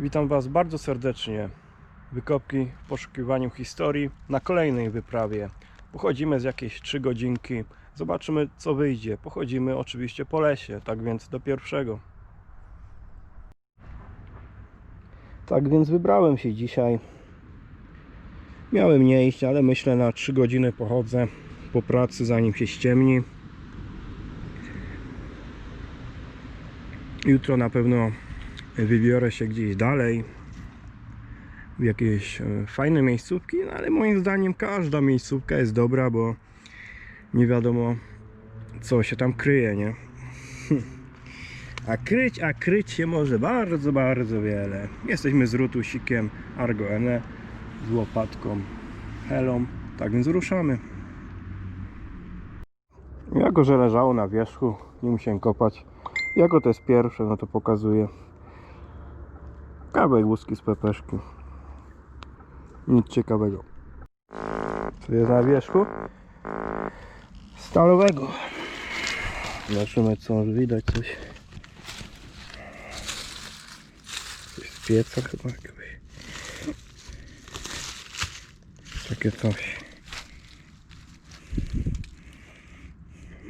Witam Was bardzo serdecznie. Wykopki w poszukiwaniu historii na kolejnej wyprawie. Pochodzimy z jakieś 3 godzinki. Zobaczymy co wyjdzie. Pochodzimy oczywiście po lesie, tak więc do pierwszego. Tak więc wybrałem się dzisiaj. Miałem nie iść, ale myślę na 3 godziny pochodzę po pracy zanim się ściemni. Jutro na pewno wybiorę się gdzieś dalej w jakieś e, fajne miejscówki, no ale moim zdaniem każda miejscówka jest dobra, bo nie wiadomo co się tam kryje, nie? A kryć, a kryć się może bardzo, bardzo wiele. Jesteśmy z rutusikiem Argo Ene, z łopatką, helą, tak więc ruszamy. Jako, że leżało na wierzchu, nie musiałem kopać. Jako to jest pierwsze, no to pokazuję. I łuski z pepeszki. Nic ciekawego. Co jest na wierzchu? Stalowego. Zobaczymy co może widać coś. Coś z pieca chyba jakiegoś. Takie coś.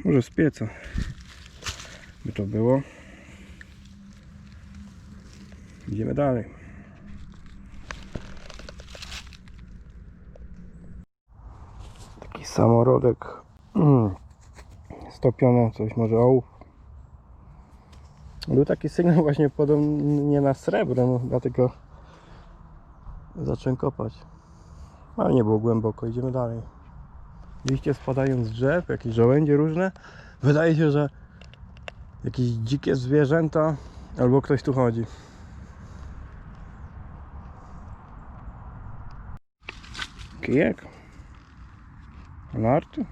Może z pieca by to było. Idziemy dalej. Taki samorodek mm, stopiony, coś może ołów. Był taki sygnał właśnie podobnie na srebro, no, dlatego zacząłem kopać. Ale nie było głęboko, idziemy dalej. Liście spadają z drzew, jakieś żołędzie różne. Wydaje się, że jakieś dzikie zwierzęta albo ktoś tu chodzi. Kijek. Narty.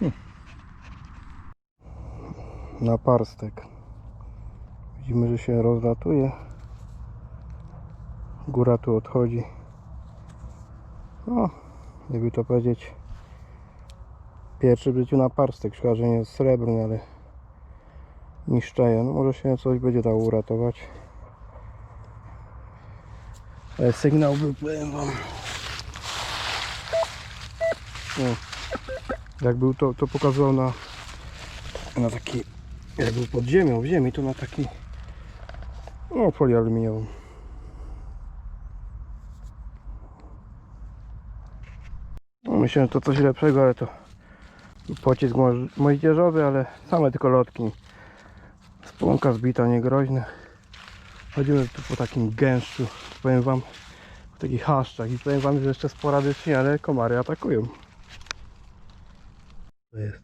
Hm. Naparstek. Widzimy, że się rozlatuje. Góra tu odchodzi. No, jakby to powiedzieć, pierwszy w życiu naparstek. Szkoda, że nie jest srebrny, ale niszczeje. No może się coś będzie dało uratować. Ale sygnał był, powiem wam. O, jak był to, to na, na taki, jak był pod ziemią, w ziemi, to na taki, no folię aluminiową. No, Myślę, że to coś lepszego, ale to pocisk moździerzowy, ale same tylko lotki. Spłonka zbita, niegroźne. Chodzimy tu po takim gęszczu, powiem wam, po takich haszczach i powiem wam, że jeszcze sporadycznie, ale komary atakują. To jest.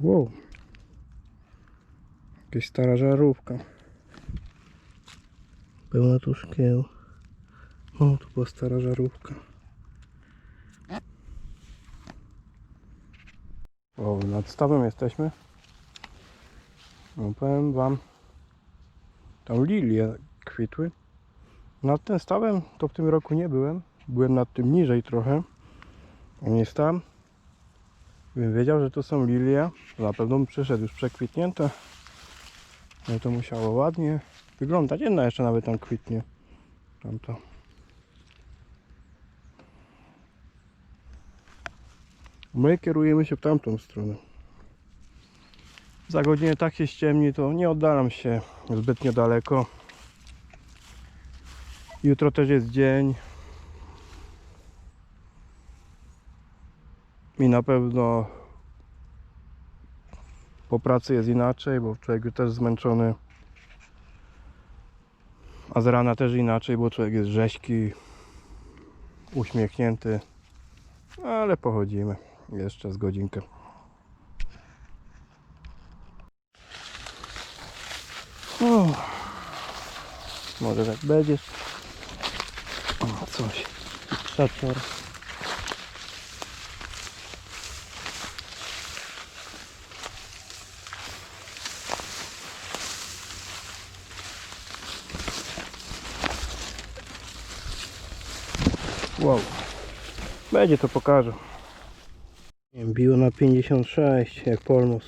Wow. Jakaś stara żarówka. Pełna tu szkieł. O, tu była stara żarówka. O, nad stawem jesteśmy. No, powiem wam, tam lilie kwitły. Nad tym stawem to w tym roku nie byłem. Byłem nad tym niżej trochę. On jest tam. Bym wiedział, że to są lilie. Na pewno bym przyszedł już przekwitnięte. No to musiało ładnie wyglądać. Jedna jeszcze nawet tam kwitnie. Tamta. My kierujemy się w tamtą stronę. Za godzinę tak się ściemni, to nie oddalam się zbytnio daleko. Jutro też jest dzień. I na pewno po pracy jest inaczej, bo człowiek już też zmęczony. A z rana też inaczej, bo człowiek jest rzeźki, uśmiechnięty. Ale pochodzimy jeszcze z godzinkę. O, może tak będziesz. O, coś. Trzaczor. Wow. Będzie to pokażę. Biło na 56 jak polmus.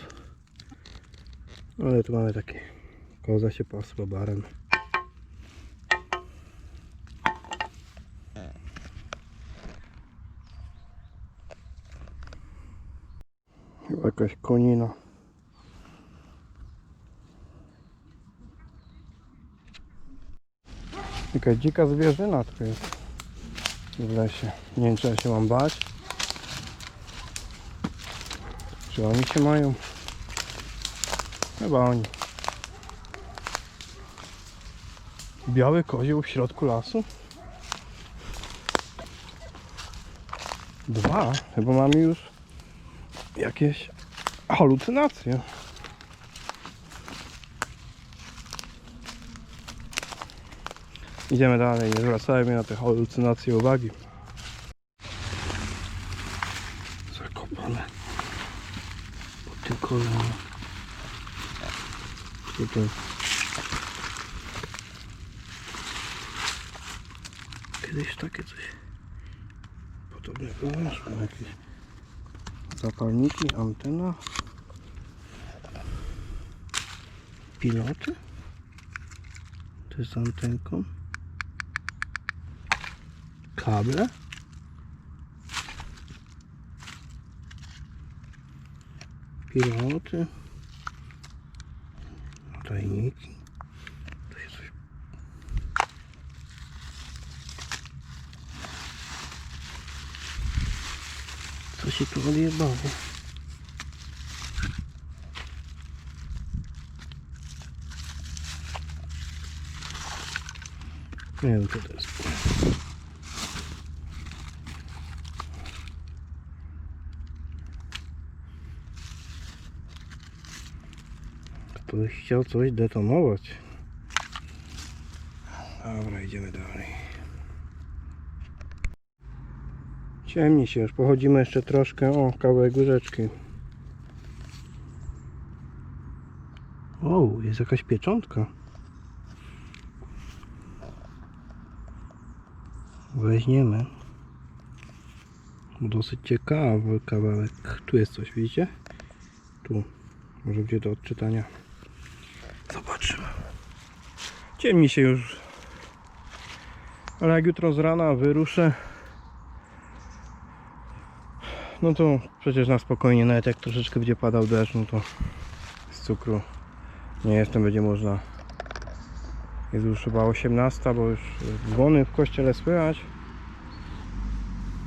Ale tu mamy takie koza się pasła barem. Chyba jakaś konina. Jakaś dzika zwierzyna tu jest w lesie. Nie wiem czy ja się mam bać. Czy oni się mają? Chyba oni. Biały kozioł w środku lasu? Dwa? Chyba mamy już jakieś halucynacje. Idziemy dalej, nie zwracajmy na te halucynacje uwagi. Kolanem. Tutaj. Kiedyś takie coś podobnego weszło. Jakieś zapalniki, antena. Piloty. To jest antenką. Kable. Piloty. Tajniki. To się coś... Co się tu odjebało? Nie wiem co to jest. Ktoś chciał coś detonować. Dobra, idziemy dalej. Ciemni się już, pochodzimy jeszcze troszkę. O, kawałek łyżeczki. O, jest jakaś pieczątka. Weźmiemy. Dosyć ciekawy kawałek. Tu jest coś, widzicie? Tu. Może będzie do odczytania. Zobaczymy. Ciemni się już. Ale jak jutro z rana wyruszę, no to przecież na spokojnie, nawet jak troszeczkę będzie padał deszcz, no to z cukru nie jestem, będzie można. Jest już chyba 18, bo już dzwony w kościele słychać.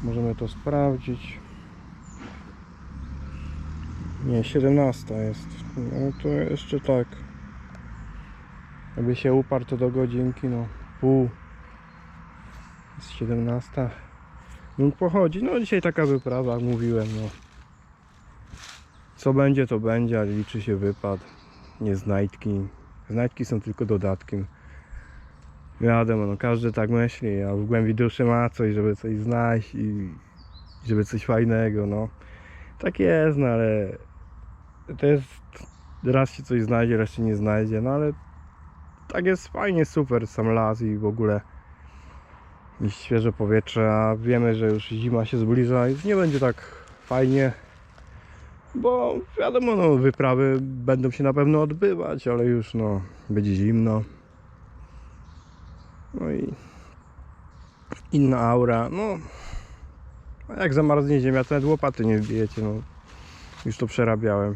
Możemy to sprawdzić. Nie, 17 jest. No to jeszcze tak. Jakby się uparł to do godzinki, no pół. Jest 17. Mógł pochodzić. No dzisiaj taka wyprawa, jak mówiłem, no. Co będzie, to będzie, ale liczy się wypad. Nie znajdki. Znajdki są tylko dodatkiem. Wiadomo, no każdy tak myśli, a w głębi duszy ma coś, żeby coś znaleźć i żeby coś fajnego, no. Tak jest, no ale to jest raz się coś znajdzie, raz się nie znajdzie, no ale tak jest fajnie, super sam las i w ogóle i świeże powietrze, a wiemy, że już zima się zbliża i nie będzie tak fajnie, bo wiadomo, no wyprawy będą się na pewno odbywać, ale już no będzie zimno. No i inna aura, no jak zamarznie ziemia, to nawet łopaty nie wbijecie, no już to przerabiałem.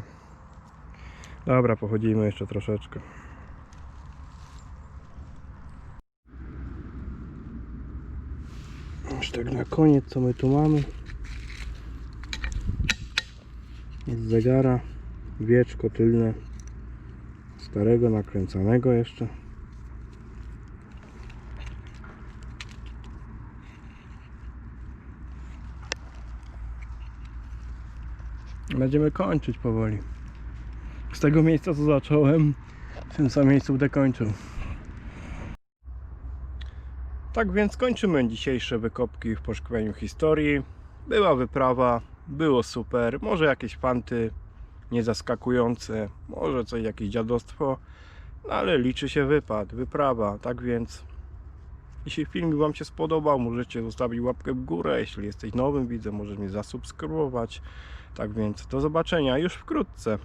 Dobra, pochodzimy jeszcze troszeczkę. Już tak na koniec, co my tu mamy? Z zegara, wieczko tylne, starego, nakręcanego jeszcze. Będziemy kończyć powoli. Z tego miejsca, co zacząłem, w tym samym miejscu będę kończył. Tak więc kończymy dzisiejsze wykopki w poszukiwaniu historii. Była wyprawa, było super, może jakieś fanty niezaskakujące, może coś, jakieś dziadostwo, no ale liczy się wypad, wyprawa, tak więc Jeśli filmik Wam się spodobał, możecie zostawić łapkę w górę. Jeśli jesteś nowym widzem, możesz mnie zasubskrybować. Tak więc do zobaczenia już wkrótce.